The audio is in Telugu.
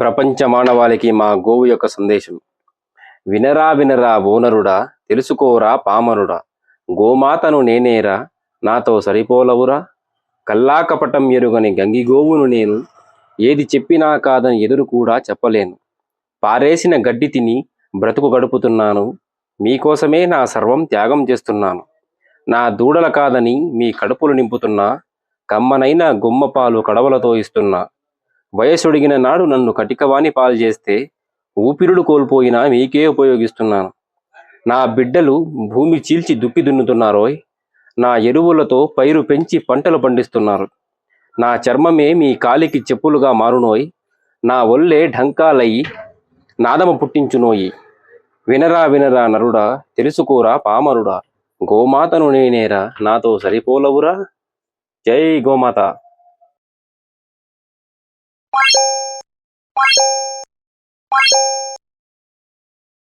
ప్రపంచ మానవాళికి మా గోవు యొక్క సందేశం. వినరా వినరా ఓనరుడా తెలుసుకోరా పామరుడా గోమాతను నేనేరా నాతో సరిపోలవురా? కల్లాకపటం ఎరుగని గంగిగోవును నేను ఏది చెప్పినా కాదని ఎదురు కూడా చెప్పలేను. పారేసిన గడ్డి తిని బ్రతుకు గడుపుతున్నాను మీకోసమే నా సర్వం త్యాగం చేస్తున్నాను. నా దూడల కాదని మీ కడుపులు నింపుతున్నా కమ్మనైన గుమ్మపాలు కడవలతో ఇస్తున్నా వయసుడిగిన నాడు నన్ను కటికవాణి పాలు చేస్తే ఊపిరుడు కోల్పోయినా మీకే ఉపయోగిస్తున్నాను. నా బిడ్డలు భూమి చీల్చి దుక్కి దున్నుతున్నారోయ్? నా ఎరువులతో పైరు పెంచి పంటలు పండిస్తున్నారు. నా చర్మమే మీ కాలికి చెప్పులుగా మారునోయ్? నా ఒళ్ళే ఢంకాలయ్యి నాదమ పుట్టించునోయి? వినరా వినరా నరుడా తెలుసుకోరా పామరుడా? గోమాతను నేనేరా నాతో సరిపోలవురా? జై గోమాత. You.